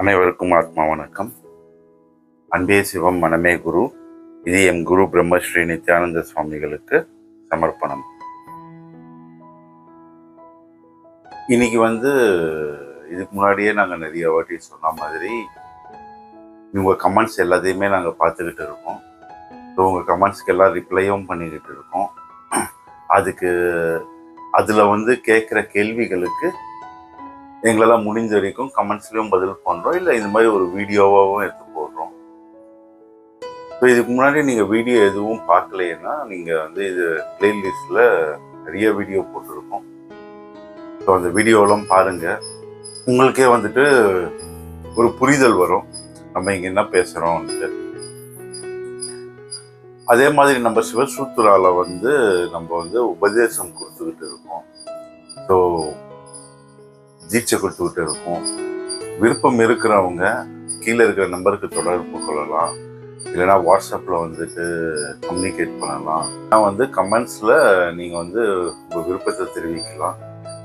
அனைவருக்கும் ஆத்மா வணக்கம். அன்பே சிவம் மனமே குரு. இது எம் குரு பிரம்மஸ்ரீ நித்யானந்த சுவாமிகளுக்கு சமர்ப்பணம். இன்னைக்கு வந்து இதுக்கு முன்னாடியே நாங்கள் நிறைய வாட்டி சொன்ன மாதிரி உங்கள் கமெண்ட்ஸ் எல்லாத்தையுமே நாங்கள் பார்த்துக்கிட்டு இருக்கோம். ஸோ உங்கள் கமெண்ட்ஸ்க்கு எல்லாம் ரிப்ளையும் பண்ணிக்கிட்டு இருக்கோம். அதுக்கு அதில் வந்து கேட்குற கேள்விகளுக்கு எங்களால் முடிஞ்ச வரைக்கும் கமெண்ட்ஸ்லையும் பதில் பண்ணுறோம் இல்லை இந்த மாதிரி ஒரு வீடியோவாகவும் எடுத்து போடுறோம். ஸோ இதுக்கு முன்னாடி நீங்கள் வீடியோ எதுவும் பார்க்கலைன்னா நீங்கள் வந்து இது பிளேலிஸ்டில் நிறைய வீடியோ போட்டிருக்கோம். ஸோ அந்த வீடியோலாம் பாருங்கள் உங்களுக்கே வந்துட்டு ஒரு புரிதல் வரும். நம்ம இங்கே என்ன பேசுகிறோம்ட்டு அதே மாதிரி நம்ம சிவசூத்ரால வந்து நம்ம வந்து உபதேசம் கொடுத்துக்கிட்டு இருக்கோம். ஸோ தீட்சை கொடுத்துக்கிட்டு இருக்கும். விருப்பம் இருக்கிறவங்க கீழே இருக்கிற நம்பருக்கு தொடர்பு கொள்ளலாம். இல்லைன்னா வாட்ஸ்அப்பில் வந்துட்டு கம்யூனிகேட் பண்ணலாம். நான் வந்து கமெண்ட்ஸில் நீங்கள் வந்து உங்கள் விருப்பத்தை தெரிவிக்கலாம்.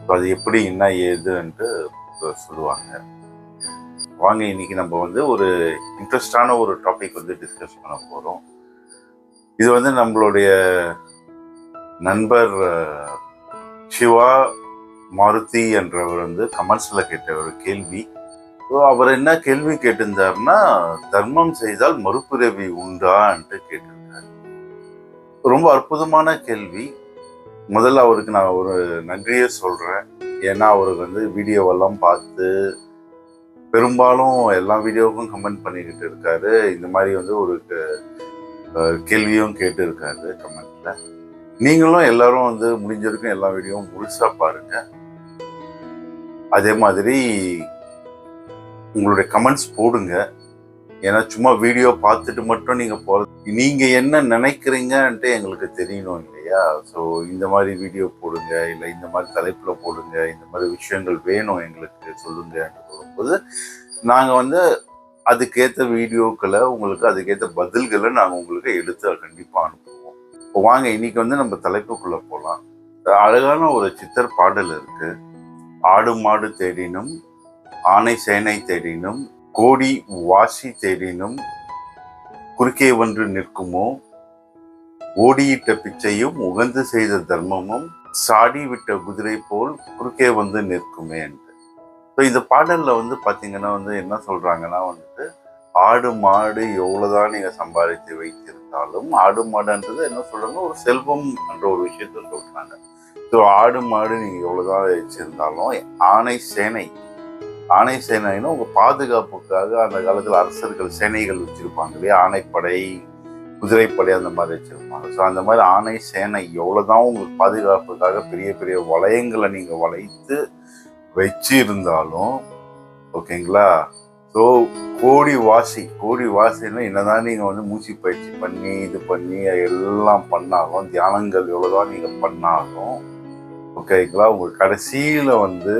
ஸோ அது எப்படி என்ன ஏதுன்ட்டு சொல்லுவாங்க. வாங்க இன்னைக்கு நம்ம வந்து ஒரு இன்ட்ரெஸ்டான ஒரு டாபிக் வந்து டிஸ்கஸ் பண்ண போகிறோம் இது வந்து நம்மளுடைய நண்பர் சிவா மாருதி என்றவர் வந்து கமெண்ட்ஸில் கேட்ட ஒரு கேள்வி. அவர் என்ன கேள்வி கேட்டிருந்தாருன்னா தர்மம் செய்தால் மறுபிறவி உண்டான்ட்டு கேட்டிருந்தார் ரொம்ப அற்புதமான கேள்வி. முதல்ல அவருக்கு நான் ஒரு நன்றியை சொல்கிறேன் ஏன்னா அவருக்கு வந்து வீடியோவெல்லாம் பார்த்து பெரும்பாலும் எல்லா வீடியோவுக்கும் கமெண்ட் பண்ணிக்கிட்டு இருக்காரு. இந்த மாதிரி வந்து ஒரு கேள்வியும் கேட்டு இருக்காரு கமெண்ட்ல நீங்களும் எல்லாரும் வந்து முடிஞ்சிருக்கும் எல்லா வீடியோவும் முழுசாக பாருங்கள் அதே மாதிரி உங்களுடைய கமெண்ட்ஸ் போடுங்க. ஏன்னா சும்மா வீடியோ பார்த்துட்டு மட்டும் நீங்கள் போகிறது நீங்கள் என்ன நினைக்கிறீங்கன்ட்டு எங்களுக்கு தெரியணும் இல்லையா? ஸோ இந்த மாதிரி வீடியோ போடுங்க இல்லை இந்த மாதிரி தலைப்பில் போடுங்க இந்த மாதிரி விஷயங்கள் வேணும் எங்களுக்கு சொல்லுங்க சொல்லும்போது நாங்கள் வந்து அதுக்கேற்ற வீடியோக்களை உங்களுக்கு அதுக்கேற்ற பதில்களை நாங்கள் உங்களுக்கு எடுத்து கண்டிப்பாக அனுப்புவோம். இப்போ வாங்க இன்னைக்கு வந்து நம்ம தலைப்புக்குள்ளே போகலாம் அழகான ஒரு சித்தர் பாடல் இருக்குது ஆடு மாடு தேடினும் ஆனை சேனை தேடினும் கோடி வாசி தேடினும் குறுக்கே ஒன்று நிற்குமோ? ஓடியிட்ட பிச்சையும் உகந்து செய்த தர்மமும் சாடி விட்ட குதிரை போல் குறுக்கே வந்து நிற்குமே என்று. ஸோ இந்த பாடலில் வந்து பார்த்தீங்கன்னா வந்து என்ன சொல்கிறாங்கன்னா வந்துட்டு ஆடு மாடு எவ்வளோதான் நீங்கள் சம்பாதித்து இருந்தாலும் ஆடு மாடுன்றது என்ன சொல்றாங்க? ஒரு செல்வம் என்ற ஒரு விஷயத்த சொல்றாங்க. ஸோ ஆடு மாடு நீங்கள் எவ்வளோதான் வச்சிருந்தாலும் ஆணை சேனை. ஆணை சேனைன்னா உங்கள் பாதுகாப்புக்காக அந்த காலத்தில் அரசர்கள் சேனைகள் வச்சிருப்பாங்க இல்லையா? ஆணைப்படை குதிரைப்படை அந்த மாதிரி வச்சுருப்பாங்க. ஸோ அந்த மாதிரி ஆணை சேனை எவ்வளோதான் உங்களுக்கு பாதுகாப்புக்காக பெரிய பெரிய வளையங்களை நீங்கள் வளைத்து வச்சு இருந்தாலும் ஓகேங்களா ஸோ கோடி வாசி கோடி வாசின்னா என்னதான் நீங்கள் வந்து மூச்சு பயிற்சி பண்ணி இது பண்ணி எல்லாம் பண்ணாலும் தியானங்கள் எவ்வளோதான் நீங்கள் பண்ணாலும் ஓகேங்களா உங்கள் கடைசியில் வந்து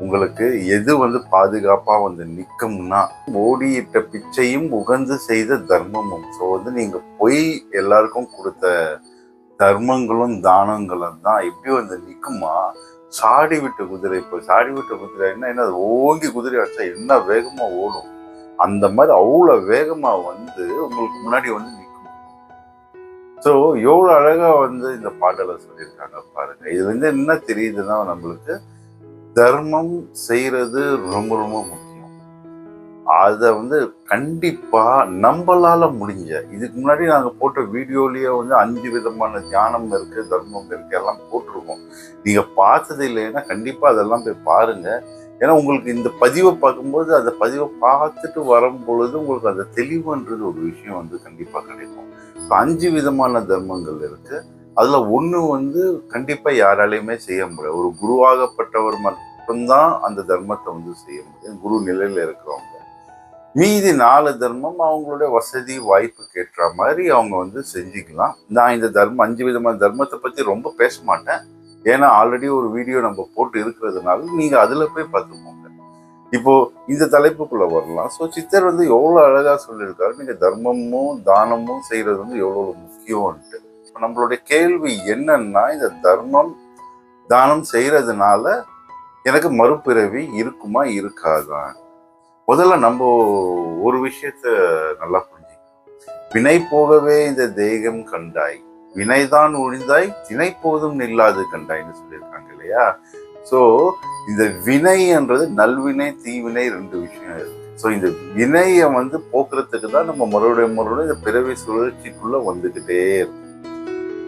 உங்களுக்கு எது வந்து பாதுகாப்பாக வந்து நிற்கும்னா ஓடியிட்ட பிச்சையும் உகந்து செய்த தர்மமும். ஸோ வந்து நீங்கள் போய் எல்லாருக்கும் கொடுத்த தர்மங்களும் தானங்களும் தான் எப்படி வந்து நிற்குமா சாடி விட்ட குதிரை இப்போ சாடி விட்ட குதிரை என்ன என்ன ஓங்கி குதிரை அடிச்சா என்ன வேகமா ஓடும்? அந்த மாதிரி அவ்வளோ வேகமா வந்து உங்களுக்கு முன்னாடி வந்து நிற்கும். ஸோ எவ்வளோ அழகா வந்து இந்த பாடலை சொல்லியிருக்காங்க பாருங்க. இது வந்து என்ன தெரியுதுன்னா நம்மளுக்கு தர்மம் செய்யறது ரொம்ப ரொம்ப முக்கியம். அதை வந்து கண்டிப்பாக நம்மளால் முடிஞ்ச இதுக்கு முன்னாடி நாங்கள் போட்ட வீடியோலேயே வந்து அஞ்சு விதமான தியானம் இருக்குது தர்மம் இருக்குது எல்லாம் போட்டிருக்கோம். நீங்கள் பார்த்தது இல்லைன்னா கண்டிப்பாக அதெல்லாம் போய் பாருங்க. ஏன்னா உங்களுக்கு இந்த பதிவை பார்க்கும்போது அந்த பதிவை பார்த்துட்டு வரும் பொழுது உங்களுக்கு அந்த தெளிவுன்றது ஒரு விஷயம் வந்து கண்டிப்பாக கிடைக்கும். அஞ்சு விதமான தர்மங்கள் இருக்குது அதில் ஒன்று வந்து கண்டிப்பாக யாராலையுமே செய்ய முடியாது. ஒரு குருவாகப்பட்டவர் மட்டும்தான் அந்த தர்மத்தை வந்து செய்ய முடியும். குரு நிலையில் இருக்கிறவங்க. மீதி நாலு தர்மம் அவங்களுடைய வசதி வாய்ப்புக்கு ஏற்ற மாதிரி அவங்க வந்து செஞ்சுக்கலாம். நான் இந்த தர்மம் அஞ்சு விதமான தர்மத்தை பற்றி ரொம்ப பேச மாட்டேன். ஏன்னா ஆல்ரெடி ஒரு வீடியோ நம்ம போட்டு இருக்கிறதுனால நீங்கள் அதில் போய் பார்த்துக்கோங்க. இப்போ இந்த தலைப்புக்குள்ள வரலாம். ஸோ சித்தர் வந்து எவ்வளோ அழகாக சொல்லியிருக்காரு. நீங்கள் தர்மமும் தானமும் செய்கிறது வந்து எவ்வளோ முக்கியம்ன்ட்டு. இப்போ நம்மளுடைய கேள்வி என்னன்னா இந்த தர்மம் தானம் செய்கிறதுனால எனக்கு மறுபிறவி இருக்குமா இருக்காதான் முதல்ல நம்ம ஒரு விஷயத்த நல்லா புரிஞ்சுக்கணும். வினை போகவே இந்த தேகம் கண்டாய். வினைதான் ஒழிந்தாய் திணை போதும் நில்லாது கண்டாய்ன்னு சொல்லியிருக்காங்க இல்லையா? ஸோ இந்த வினைன்றது நல்வினை தீவினை ரெண்டு விஷயம் இருக்கு. ஸோ இந்த வினையை வந்து போக்குறதுக்கு தான் நம்ம மறுபடியும் மறுபடியும் இந்த பிறவி சுழற்சிக்குள்ள வந்துக்கிட்டே இருக்கும்.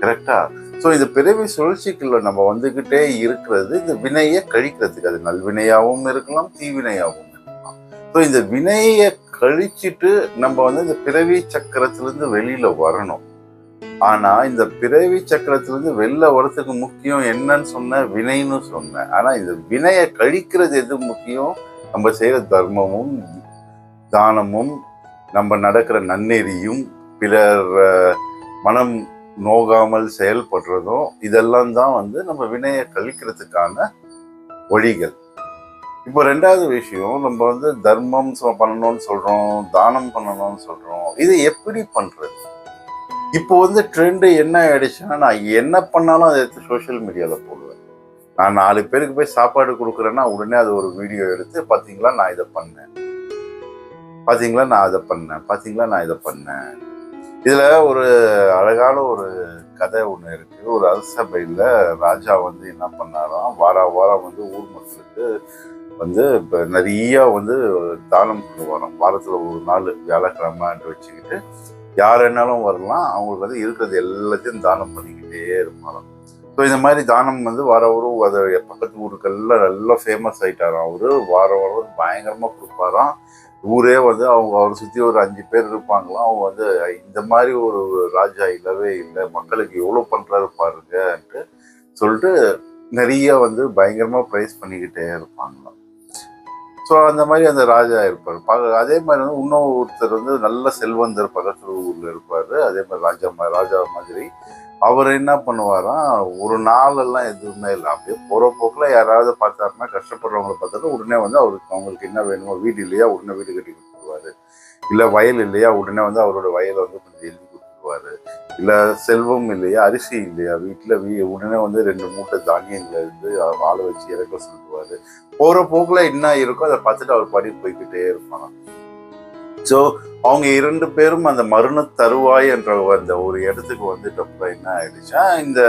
கரெக்டா ஸோ இந்த பிறவி சுழற்சிக்குள்ள நம்ம வந்துக்கிட்டே இருக்கிறது இந்த வினையை கழிக்கிறதுக்கு. அது நல்வினையாகவும் இருக்கலாம் தீவினையாகவும் ஸோ இந்த வினையை கழிச்சிட்டு நம்ம வந்து இந்த பிறவி சக்கரத்திலிருந்து வெளியில வரணும். ஆனா இந்த பிறவி சக்கரத்திலிருந்து வெளில வரத்துக்கு முக்கியம் என்னன்னு சொன்ன வினைன்னு சொன்னேன் ஆனா இந்த வினையை கழிக்கிறது எது முக்கியம்? நம்ம செய்யற தர்மமும் தானமும் நம்ம நடக்கிற நன்னெறியும் பிறர் மனம் நோகாமல் செயல்படுறதும் இதெல்லாம் தான் வந்து நம்ம வினையை கழிக்கிறதுக்கான வழிகள். இப்போ ரெண்டாவது விஷயம் நம்ம வந்து தர்மம் சொ- பண்ணணும்னு சொல்றோம் தானம் பண்ணணும்னு சொல்றோம். இதை எப்படி பண்றது? இப்போ வந்து ட்ரெண்டு என்ன ஆயிடுச்சுன்னா நான் என்ன பண்ணாலும் அதை எடுத்து சோஷியல் மீடியாவில் போடுவேன். நான் நாலு பேருக்கு போய் சாப்பாடு கொடுக்குறேன்னா உடனே அது ஒரு வீடியோ எடுத்து பார்த்தீங்களா நான் இதை பண்ணேன். பார்த்தீங்களா நான் அதை பண்ணேன். பார்த்தீங்களா நான் இதை பண்ணேன். இதில் ஒரு அழகான ஒரு கதை ஒன்று இருக்குது ஒரு அரசபையில் ராஜா வந்து என்ன பண்ணாராம் வார வாரம் வந்து ஊர் மக்களுக்கு வந்து இப்போ நிறையா வந்து தானம் வரோம். வாரத்தில் ஒரு நாள் வியாழக்கிழமைன்ட்டு வச்சுக்கிட்டு யார் வேணாலும் வரலாம். அவங்களுக்கு வந்து இருக்கிறது எல்லாத்தையும் தானம் பண்ணிக்கிட்டே இருப்பாராம் ஸோ இந்த மாதிரி தானம் வந்து வார வாரம் அதை பக்கத்து ஊருக்கெல்லாம் நல்லா ஃபேமஸ் ஆகிட்டாராம் அவர். வார வாரம் பயங்கரமாக கொடுப்பாராம். ஊரே வந்து அவங்க அவரை சுற்றி ஒரு அஞ்சு பேர் இருப்பாங்களாம். அவங்க வந்து இந்த மாதிரி ஒரு ராஜா இல்லவே இல்லை. மக்களுக்கு எவ்வளோ பண்ணுறாரு பாருங்கன்ட்டு சொல்லிட்டு நிறைய வந்து பயங்கரமாக ப்ரைஸ் பண்ணிக்கிட்டே இருப்பாங்களாம். ஸோ அந்த மாதிரி அந்த ராஜா இருப்பார். பக அதே மாதிரி வந்து இன்னும் ஒருத்தர் வந்து நல்ல செல்வந்தர் பக்கத்து ஊரில் இருப்பார். அதே மாதிரி ராஜா மா- ராஜா மாதிரி. அவர் என்ன பண்ணுவாராம் ஒரு நாளெல்லாம் எதுவுமே இல்லை. அப்படியே போகிற போக்கில் யாராவது பார்த்தாருன்னா கஷ்டப்படுறவங்கள பார்த்தாலும் உடனே வந்து அவருக்கு அவங்களுக்கு என்ன வேணுமோ வீடு இல்லையா உடனே வீடு கட்டி கொடுத்துருவாரு. இல்லை வயல் இல்லையா உடனே வந்து அவரோட வயலை வந்து கொஞ்சம் எழுதி இல்லை செல்வம் இல்லையா அரிசி இல்லையா வீட்டில் வீ உடனே வந்து ரெண்டு மூட்டை தானியங்கள் இருந்து ஆளை வச்சு இறக்க சொல்லுவாரு. போகிற போக்கில் என்ன இருக்கோ அதை பார்த்துட்டு அவர் படி போய்க்கிட்டே இருப்பாங்க ஸோ அவங்க இரண்டு பேரும் அந்த மருண தருவாய் என்ற அந்த ஒரு இடத்துக்கு வந்துட்டப்ப என்ன ஆயிடுச்சா இந்த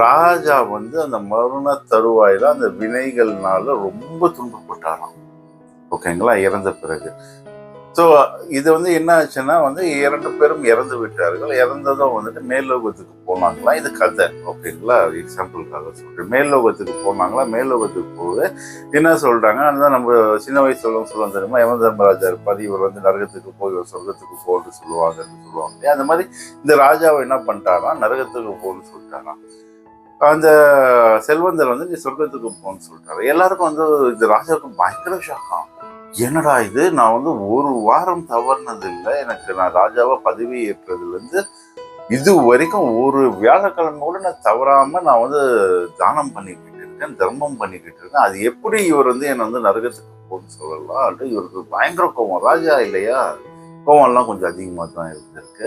ராஜா வந்து அந்த மருண தருவாயில அந்த வினைகள்னால ரொம்ப துன்பப்பட்டாராம். ஓகேங்களா இறந்த பிறகு. ஸோ இது வந்து என்ன ஆச்சுன்னா வந்து இரண்டு பேரும் இறந்து விட்டார்கள். இறந்ததும் வந்துட்டு மேல்லோகத்துக்கு போனாங்களா? இது கதை. ஓகேங்களா? எக்ஸாம்பிளுக்காக சொல்கிறேன் மேல்லோகத்துக்கு போனாங்களா? மேல்லோகத்துக்கு போக என்ன சொல்கிறாங்க அதுதான் நம்ம சின்ன வயசுல சொல்லுவோம் தெரியுமா? யம தர்மராஜா இருப்பார் இவர் வந்து நரகத்துக்கு போய் இவர் சொர்க்கத்துக்கு போன்னு சொல்லுவாங்கன்னு சொல்லுவாங்க அந்த மாதிரி இந்த ராஜாவை என்ன பண்ணிட்டாராம் நரகத்துக்கு போகணும்னு சொல்லிட்டாராம் அந்த செல்வந்தர் வந்து நீ சொர்க்கத்துக்கு போகணும்னு சொல்லிட்டாரு. எல்லாருக்கும் வந்து இந்த ராஜாவுக்கு பயங்கர ஷாக்கம் என்னடா இது? நான் வந்து ஒரு வாரம் தவறுனது இல்லை எனக்கு நான் ராஜாவாக பதவி ஏற்றதுலேருந்து இது வரைக்கும் ஒரு வியாழக்கிழமை கூட நான் தவறாமல் நான் வந்து தானம் பண்ணிக்கிட்டு இருக்கேன் தர்மம் பண்ணிக்கிட்டு இருக்கேன். அது எப்படி இவர் வந்து என்னை வந்து நரகத்துக்கு போன்னு சொல்லலாம்? இவருக்கு பயங்கர கோவம் ராஜா இல்லையா? கோவம்லாம் கொஞ்சம் அதிகமாக தான் இருந்திருக்கு.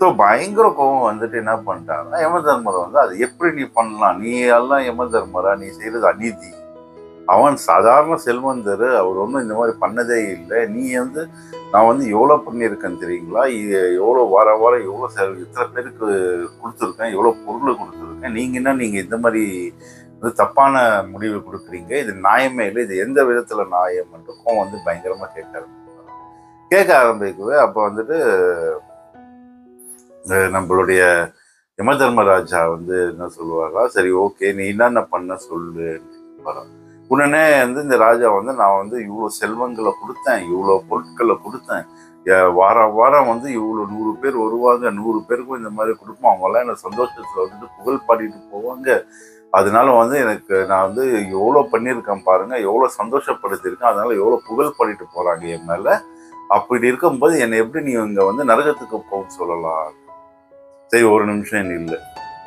ஸோ பயங்கர கோவம் வந்துட்டு என்ன பண்ணிட்டாங்கன்னா யம தர்மரை வந்து அது எப்படி நீ பண்ணலாம்? நீ எல்லாம் யம தர்மரா நீ செய்கிறது அநீதி. அவன் சாதாரண செல்வந்தர் அவர் ஒன்றும் இந்த மாதிரி பண்ணதே இல்லை. நீ வந்து நான் வந்து எவ்வளோ பண்ணியிருக்கேன் தெரியுங்களா? இது எவ்வளோ வார வாரம் எவ்வளோ செல் இத்தனை பேருக்கு கொடுத்துருக்கேன் எவ்வளோ பொருள் கொடுத்துருக்கேன் நீங்கள் என்ன நீங்கள் இந்த மாதிரி வந்து தப்பான முடிவு கொடுக்குறீங்க? இது நியாயமே இல்லை இது எந்த விதத்தில் நியாயம் மட்டும் வந்து பயங்கரமாக கேட்க ஆரம்பிச்சாங்க கேட்க ஆரம்பிக்கவே அப்போ வந்துட்டு நம்மளுடைய யம தர்மராஜா வந்து என்ன சொல்லுவாரா? சரி ஓகே நீ என்னென்ன பண்ண சொல்லு உடனே வந்து இந்த ராஜா வந்து நான் வந்து இவ்வளோ செல்வங்களை கொடுத்தேன் இவ்வளோ பொருட்களை கொடுத்தேன். வார வாரம் வாரம் வந்து இவ்வளோ நூறு பேர் வருவாங்க நூறு பேருக்கும் இந்த மாதிரி கொடுப்போம். அவங்கெல்லாம் எனக்கு சந்தோஷத்தில் வந்துட்டு புகழ் பாடிட்டு போவாங்க. அதனால வந்து எனக்கு நான் வந்து எவ்வளோ பண்ணியிருக்கேன் பாருங்க எவ்வளோ சந்தோஷப்படுத்தியிருக்கேன். அதனால எவ்வளோ புகழ் பாடிட்டு போகிறாங்க என் மேலே. அப்படி இருக்கும்போது என்னை எப்படி நீ இங்கே வந்து நரகத்துக்கு போகும் சொல்லலாம். சரி ஒரு நிமிஷம் இல்லை.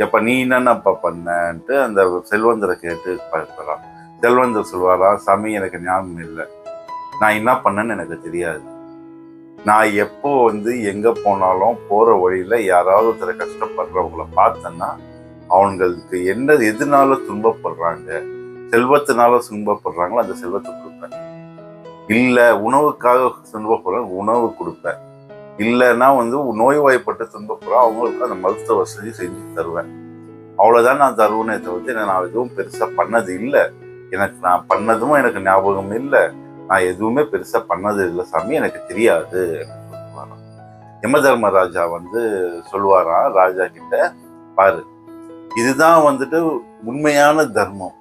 எப்போ நீ என்னென்னப்பா பண்ணன்ட்டு அந்த செல்வந்தரை கேட்டு பார்க்கலாம் செல்வந்தர் சொல்வாரா சாமி எனக்கு ஞாபகம் இல்லை. நான் என்ன பண்ணேன்னு எனக்கு தெரியாது. நான் எப்போ வந்து எங்கே போனாலும் போகிற வழியில் யாராவது ஒருத்தரை கஷ்டப்படுறவங்கள பார்த்தேன்னா அவங்களுக்கு என்ன எதுனால துன்பப்படுறாங்க செல்வத்தினால துன்பப்படுறாங்களோ அந்த செல்வத்தை கொடுப்பேன். இல்லை உணவுக்காக துன்பப்படுற உணவு கொடுப்பேன். இல்லைன்னா வந்து நோய்வாய்ப்பட்டு துன்பப்படுறோம் அவங்களுக்கு அந்த மருத்துவ வசதி செஞ்சு தருவேன். அவ்வளோதான் நான் தருவேனே தவிர்த்து நான் எதுவும் பெருசாக பண்ணது இல்லை. எனக்கு நான் பண்ணதும் எனக்கு ஞாபகம் இல்லை. நான் எதுவுமே பெருசாக பண்ணது இல்லை சாமி எனக்கு தெரியாது சொல்லுவாராம். யம தர்மராஜா வந்து சொல்லுவாராம் ராஜா கிட்ட பாரு இதுதான் வந்துட்டு உண்மையான தர்மம்.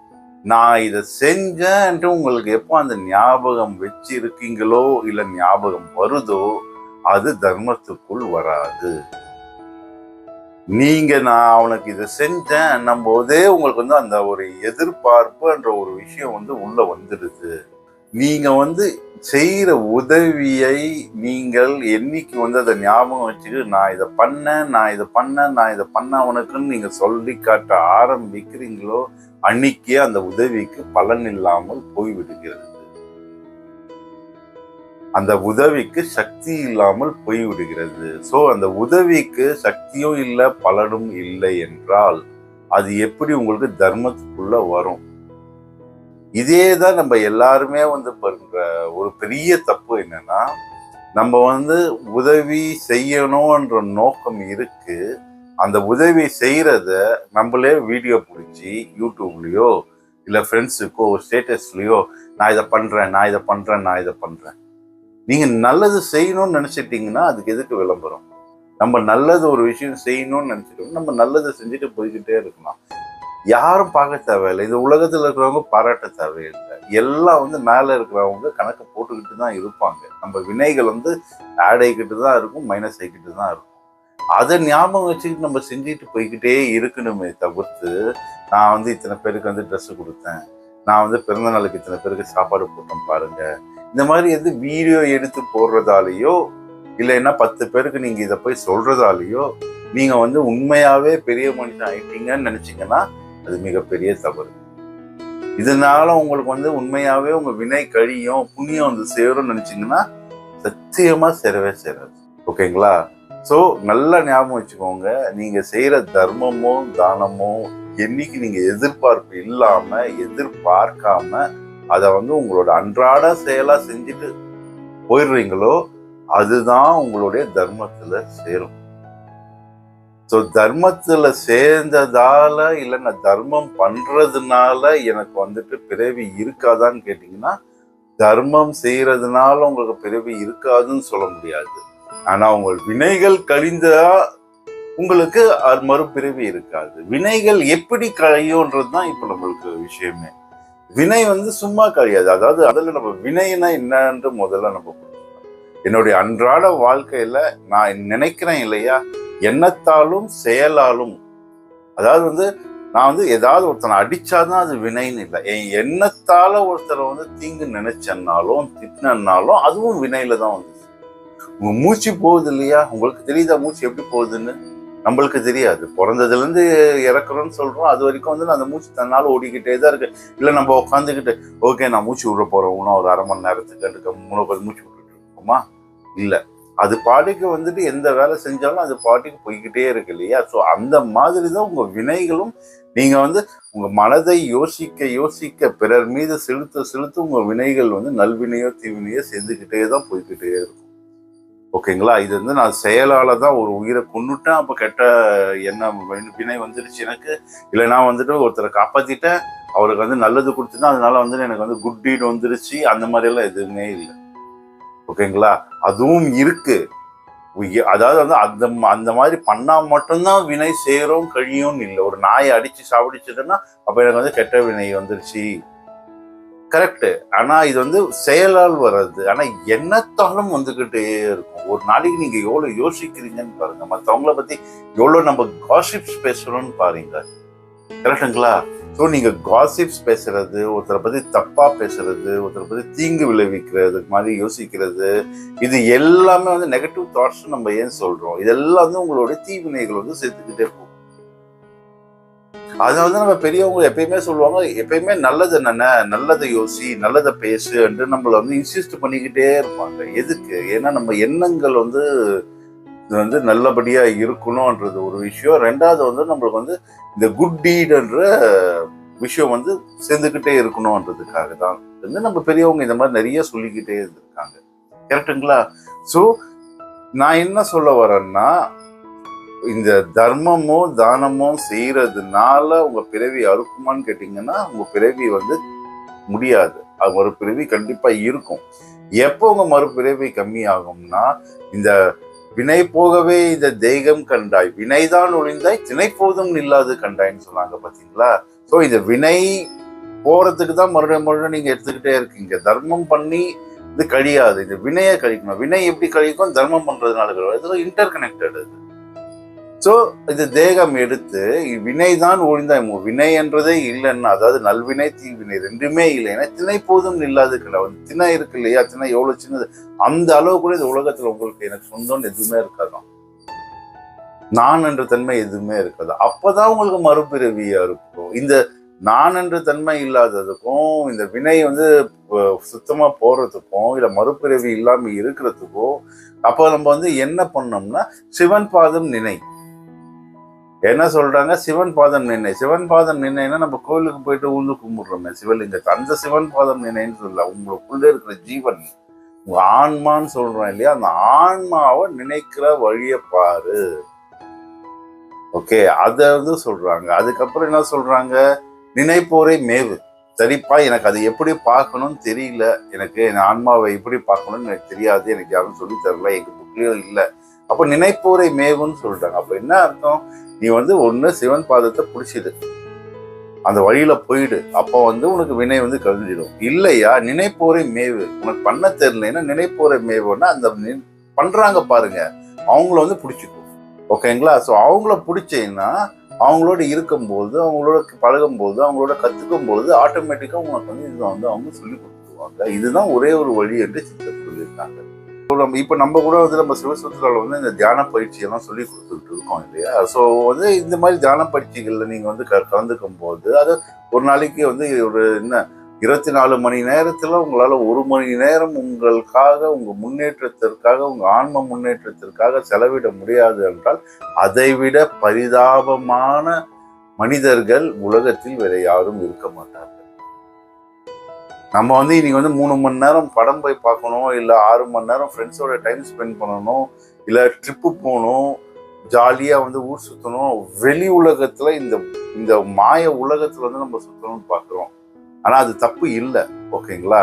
நான் இதை செஞ்சேன்ட்டு உங்களுக்கு எப்போ அந்த ஞாபகம் வச்சு இருக்கீங்களோ இல்லை ஞாபகம் வருதோ அது தர்மத்துக்குள் வராது. நீங்க நான் அவனுக்கு இதை செஞ்சேன் போதே உங்களுக்கு வந்து அந்த ஒரு எதிர்பார்ப்புன்ற ஒரு விஷயம் வந்து உள்ள வந்துடுது. நீங்க வந்து செய்யற உதவியை நீங்கள் என்னைக்கு வந்து அதை ஞாபகம் வச்சுட்டு நான் இதை பண்ணேன் நான் இதை பண்ணேன் நான் இதை பண்ண அவனுக்குன்னு நீங்க சொல்லி காட்ட ஆரம்பிக்கிறீங்களோ அன்னைக்கே அந்த உதவிக்கு பலன் இல்லாமல் போய்விடுகிறது. அந்த உதவிக்கு சக்தி இல்லாமல் போய்விடுகிறது. ஸோ அந்த உதவிக்கு சக்தியும் இல்லை பலனும் இல்லை என்றால் அது எப்படி உங்களுக்கு தர்மத்துக்குள்ள வரும்? இதே தான் நம்ம எல்லாருமே வந்து பண்ற ஒரு பெரிய தப்பு என்னன்னா நம்ம வந்து உதவி செய்யணும்ன்ற நோக்கம் இருக்கு. அந்த உதவி செய்கிறத நம்மளே வீடியோ பிடிச்சி யூடியூப்லேயோ இல்லை ஃப்ரெண்ட்ஸுக்கோ ஸ்டேட்டஸ்லேயோ நான் இதை பண்ணுறேன் நான் இதை பண்ணுறேன் நான் இதை பண்ணுறேன் நீங்கள் நல்லது செய்யணும்னு நினச்சிட்டிங்கன்னா அதுக்கு எதுக்கு விளம்பரம்? நம்ம நல்லது ஒரு விஷயம் செய்யணும்னு நினச்சிட்டோம் நம்ம நல்லதை செஞ்சுட்டு போய்கிட்டே இருக்கலாம். யாரும் பார்க்க தேவையில்லை. இந்த உலகத்தில் இருக்கிறவங்க பாராட்ட தேவையில்லை. எல்லாம் வந்து மேலே இருக்கிறவங்க கணக்கு போட்டுக்கிட்டு தான் இருப்பாங்க. நம்ம வினைகள் வந்து ஆட் ஆகிக்கிட்டு தான் இருக்கும் மைனஸ் ஆகிக்கிட்டு தான் இருக்கும். அதை ஞாபகம் வச்சுக்கிட்டு நம்ம செஞ்சுட்டு போய்கிட்டே இருக்கணுமே தவிர்த்து நான் வந்து இத்தனை பேருக்கு வந்து ட்ரெஸ் கொடுத்தேன். நான் வந்து பிறந்த நாளுக்கு இத்தனை பேருக்கு சாப்பாடு போட்டேன் பாருங்கள் இந்த மாதிரி எது வீடியோ எடுத்து போடுறதாலேயோ இல்லைன்னா பத்து பேருக்கு நீங்கள் இதை போய் சொல்கிறதாலேயோ நீங்கள் வந்து உண்மையாகவே பெரிய மனுஷன் ஆயிட்டீங்கன்னு நினச்சிங்கன்னா அது மிகப்பெரிய தவறு. இதனால உங்களுக்கு வந்து உண்மையாகவே உங்கள் வினை கழியும் புண்ணியம் வந்து சேரும்னு நினச்சிங்கன்னா சத்தியமாக சேரவே சேராது. ஓகேங்களா? ஸோ நல்லா ஞாபகம் வச்சுக்கோங்க. நீங்கள் செய்கிற தர்மமோ தானமோ என்னைக்கு நீங்கள் எதிர்பார்ப்பு இல்லாமல் எதிர்பார்க்காம அதை வந்து உங்களோட அன்றாட செயலாக செஞ்சுட்டு போயிடுறீங்களோ அதுதான் உங்களுடைய தர்மத்தில் சேரும். ஸோ தர்மத்தில் சேர்ந்ததால இல்லை நான் தர்மம் பண்ணுறதுனால எனக்கு வந்துட்டு பிறவி இருக்காதான்னு கேட்டிங்கன்னா தர்மம் செய்கிறதுனால உங்களுக்கு பிறவி இருக்காதுன்னு சொல்ல முடியாது. ஆனால் உங்கள் வினைகள் கழிந்தா உங்களுக்கு அது மறுபிறவி இருக்காது. வினைகள் எப்படி கழியும்ன்றது தான் இப்போ நம்மளுக்கு விஷயமே. வினை வந்து சும்மா கிடையாது. அதாவது அதில் நம்ம வினைனா என்னன்னு முதல்ல நம்ம என்னுடைய அன்றாட வாழ்க்கையில நான் நினைக்கிறேன் இல்லையா? எண்ணத்தாலும் செயலாலும். அதாவது வந்து நான் வந்து ஏதாவது ஒருத்தனை அடிச்சாதான் அது வினைன்னு இல்லை. என் எண்ணத்தால ஒருத்தரை வந்து தீங்கு நினைச்சேன்னாலும் திட்டினாலும் அதுவும் வினையில தான் வந்து உங்க மூச்சு போகுது இல்லையா? உங்களுக்கு தெரியுதா மூச்சு எப்படி போகுதுன்னு? நம்மளுக்கு தெரியாது. பிறந்ததுலேருந்து இறக்குறோன்னு இறக்குறோம்னு அது வரைக்கும் வந்து அந்த மூச்சு தன்னால் ஓடிக்கிட்டே தான் இருக்குது இல்லை நம்ம உட்காந்துக்கிட்டு ஓகே நான் மூச்சு விட போகிறோம் இன்னும் ஒரு அரை மணி நேரத்துக்கு எடுக்க மூணு பது மூச்சு விட்டுட்டு இருக்கோமா? இல்லை. அது பாட்டுக்கு வந்துட்டு எந்த வேலை செஞ்சாலும் அது பாட்டுக்கு போய்கிட்டே இருக்கு இல்லையா? ஸோ அந்த மாதிரி தான் உங்கள் வினைகளும். நீங்கள் வந்து உங்கள் மனதை யோசிக்க யோசிக்க பிறர் மீது செலுத்த செலுத்த உங்கள் வினைகள் வந்து நல்வினையோ தீவினையோ சேர்ந்துக்கிட்டே தான் போய்கிட்டே இருக்கும். ஓகேங்களா? இது வந்து நான் செயலால் தான் ஒரு உயிரை கொண்டுட்டேன் அப்போ கெட்ட என்ன வினை- வந்துருச்சு எனக்கு. இல்லை நான் வந்துட்டு ஒருத்தரை காப்பாற்றிட்டேன் அவருக்கு வந்து நல்லது கொடுத்துட்டேன். அதனால வந்து எனக்கு வந்து குட் டீட் வந்துருச்சு. அந்த மாதிரிலாம் எதுவுமே இல்லை. ஓகேங்களா? அதுவும் இருக்கு. அதாவது வந்து அந்த அந்த மாதிரி பண்ணால் மட்டும்தான் வினை சேரும் கழியும் இல்லை. ஒரு நாயை அடித்து சாப்பிடிச்சதுன்னா அப்போ எனக்கு வந்து கெட்ட வினை வந்துருச்சு. கரெக்டு ஆனால் இது வந்து செயலால் வர்றது. ஆனால் என்னத்தாலும் வந்துக்கிட்டே இருக்கும். ஒரு நாளைக்கு நீங்கள் எவ்வளோ யோசிக்கிறீங்கன்னு பாருங்கள் மற்றவங்களை பற்றி எவ்வளோ நம்ம காசிப்ஸ் பேசுறோம்னு பாருங்க. கரெக்டுங்களா ஸோ நீங்கள் காசிப்ஸ் பேசுறது ஒருத்தரை பற்றி தப்பாக பேசுறது ஒருத்தரை பற்றி தீங்கு விளைவிக்கிறது மாதிரி யோசிக்கிறது இது எல்லாமே வந்து நெகட்டிவ் தாட்ஸ் நம்ம ஏன் சொல்கிறோம் இதெல்லாம் வந்து உங்களுடைய தீவினைகள் வந்து சேர்த்துக்கிட்டே போகும். அதை வந்து நம்ம பெரியவங்க எப்பயுமே சொல்லுவாங்க எப்பயுமே நல்லது என்னென்ன? நல்லதை யோசி நல்லதை பேசு என்று நம்மள வந்து இன்சிஸ்ட் பண்ணிக்கிட்டே இருப்பாங்க. எதுக்கு? ஏன்னா நம்ம எண்ணங்கள் வந்து இது வந்து நல்லபடியா இருக்கணும்ன்றது ஒரு விஷயம். ரெண்டாவது வந்து நம்மளுக்கு வந்து இந்த குட் டீடுன்ற விஷயம் வந்து சேர்ந்துக்கிட்டே இருக்கணும்ன்றதுக்காக தான் வந்து நம்ம பெரியவங்க இந்த மாதிரி நிறைய சொல்லிக்கிட்டே இருந்திருக்காங்க. கரெக்டுங்களா ஸோ நான் என்ன சொல்ல வரேன்னா இந்த தர்மமோ தானமோ செய்யறதுனால உங்க பிறவி அறுக்குமான்னு கேட்டீங்கன்னா உங்க பிறவி வந்து முடியாது. அது மறுபிறவி கண்டிப்பா இருக்கும். எப்போ உங்க மறுபிறவி கம்மி ஆகும்னா இந்த வினை போகவே இந்த தெய்கம் கண்டாய். வினைதான் ஒழிந்தாய் திணை போதும் இல்லாது கண்டாய்ன்னு சொன்னாங்க பாத்தீங்களா? ஸோ இந்த வினை போறதுக்கு தான் மறுபடியும் மறுபடியும் நீங்க எடுத்துக்கிட்டே இருக்கீங்க. தர்மம் பண்ணி இது கழியாது. இந்த வினையை கழிக்கணும். வினை எப்படி கழிக்கும்? தர்மம் பண்றதுனால கழிவு இன்டர் கனெக்டட் அது. ஸோ இது தேகம் எடுத்து வினை தான் ஒழிந்தாய் வினை என்றதே இல்லைன்னா அதாவது நல்வினை தீவினை ரெண்டுமே இல்லைன்னா திணை போதும் இல்லாது கிடையாது திணை இருக்கு இல்லையா? திணை எவ்வளோ சின்னது? அந்த அளவு கூட இந்த உலகத்தில் உங்களுக்கு எனக்கு சொந்தம்னு எதுவுமே இருக்காதாம் நான் என்ற தன்மை எதுவுமே இருக்காது? அப்போதான் உங்களுக்கு மறுபிறவியா இருக்கும். இந்த நான் என்ற தன்மை இல்லாததுக்கும் இந்த வினை வந்து சுத்தமாக சுத்தமா போறதுக்கும் இல்ல மறுபிறவி இல்லாமல் இருக்கிறதுக்கும் அப்போ நம்ம வந்து என்ன பண்ணோம்னா சிவன் பாதம் நினை. என்ன சொல்றாங்க? சிவன் பாதம் நினை சிவன் பாதம் நினைன்னா நம்ம கோயிலுக்கு போயிட்டு உழுந்து கும்பிடுறோமே. சிவலிங்கத்தை அந்த சிவன் பாதம் நினைன்னு சொல்ல உங்களுக்குள்ளே இருக்கிற ஜீவன். உங்க ஆன்மான்னு சொல்றோம் இல்லையா? அந்த ஆன்மாவை நினைக்கிற வழியை பாரு. ஓகே? அதை வந்து சொல்றாங்க. அதுக்கப்புறம் என்ன சொல்றாங்க? நினைப்போரை மேவு. சரிப்பா எனக்கு அது எப்படி பார்க்கணும்னு தெரியல. எனக்கு என் ஆன்மாவை எப்படி பார்க்கணும்னு எனக்கு தெரியாது. எனக்கு யாரும் சொல்லி தரல. எங்க புக்லயும் இல்லை. அப்போ நினைப்போரை மேவுன்னு சொல்றாங்க. அப்போ என்ன அர்த்தம்? நீ வந்து ஒன்று சிவன் பாதத்தை பிடிச்சிது அந்த வழியில போயிடு. அப்போ வந்து உனக்கு வினை வந்து கழிஞ்சிடும் இல்லையா? நினைப்போரை மேவு. உனக்கு பண்ண தெரியலன்னா நினைப்போரை மேவுன்னா அந்த நி- பண்றாங்க பாருங்க. அவங்கள வந்து பிடிச்சிக்கும். ஓகேங்களா ஸோ அவங்கள பிடிச்சீங்கன்னா அவங்களோட இருக்கும்போது அவங்களோட பழகும்போது அவங்களோட கற்றுக்கும் பொழுது ஆட்டோமேட்டிக்காக உனக்கு வந்து இதை வந்து அவங்க சொல்லி கொடுத்துருவாங்க. இதுதான் ஒரே ஒரு வழி என்று சித்தர் சொல்லியிருக்காங்க. நம்ம இப்போ நம்ம கூட வந்து நம்ம சிவசுத்திரால வந்து இந்த தியான பயிற்சி எல்லாம் சொல்லி கொடுத்துட்டு இருக்கோம் இல்லையா? ஸோ வந்து இந்த மாதிரி தியான பயிற்சிகளில் நீங்கள் வந்து க- கலந்துக்கும் போது அது ஒரு நாளைக்கு வந்து ஒரு என்ன இருபத்தி நாலு மணி நேரத்தில் உங்களால் ஒரு மணி நேரம் உங்களுக்காக உங்கள் முன்னேற்றத்திற்காக உங்கள் ஆன்ம முன்னேற்றத்திற்காக செலவிட முடியாது என்றால் அதைவிட பரிதாபமான மனிதர்கள் உலகத்தில் வேற யாரும் இருக்க மாட்டார்கள். நம்ம வந்து இன்னைக்கு வந்து மூணு மணி நேரம் படம் போய் பார்க்கணும் இல்லை ஆறு மணி நேரம் ஃப்ரெண்ட்ஸோட டைம் ஸ்பெண்ட் பண்ணணும் இல்லை ட்ரிப்பு போகணும் ஜாலியாக வந்து ஊர் சுற்றணும் வெளி உலகத்தில் இந்த இந்த மாய உலகத்தில் வந்து நம்ம சுற்றணும்னு பார்க்குறோம். ஆனால் அது தப்பு இல்லை ஓகேங்களா?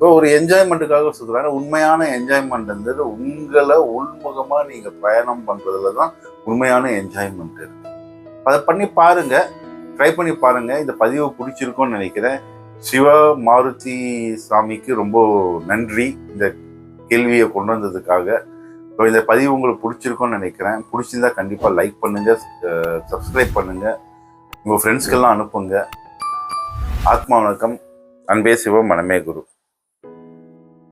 ஸோ ஒரு என்ஜாய்மெண்ட்டுக்காக சுற்றுறாங்க உண்மையான என்ஜாய்மெண்ட்ன்றது உங்களை உள்முகமாக நீங்கள் பயணம் பண்ணுறதுல தான் உண்மையான என்ஜாய்மெண்ட் இருக்குது அதை பண்ணி பாருங்கள் ட்ரை பண்ணி பாருங்கள் இந்த பதிவு பிடிச்சிருக்கோன்னு நினைக்கிறேன். சிவா மாருதி சாமிக்கு ரொம்ப நன்றி. இந்த கேள்வியை கொண்டு வந்ததுக்காக. இப்போ இந்த பதிவு உங்களுக்கு பிடிச்சிருக்கும்னு நினைக்கிறேன். பிடிச்சிருந்தா கண்டிப்பாக லைக் பண்ணுங்கள் சப்ஸ்கிரைப் பண்ணுங்கள் உங்கள் ஃப்ரெண்ட்ஸ்க்கெல்லாம் அனுப்புங்க. ஆத்மா வணக்கம். அன்பே சிவம் மனமே குரு.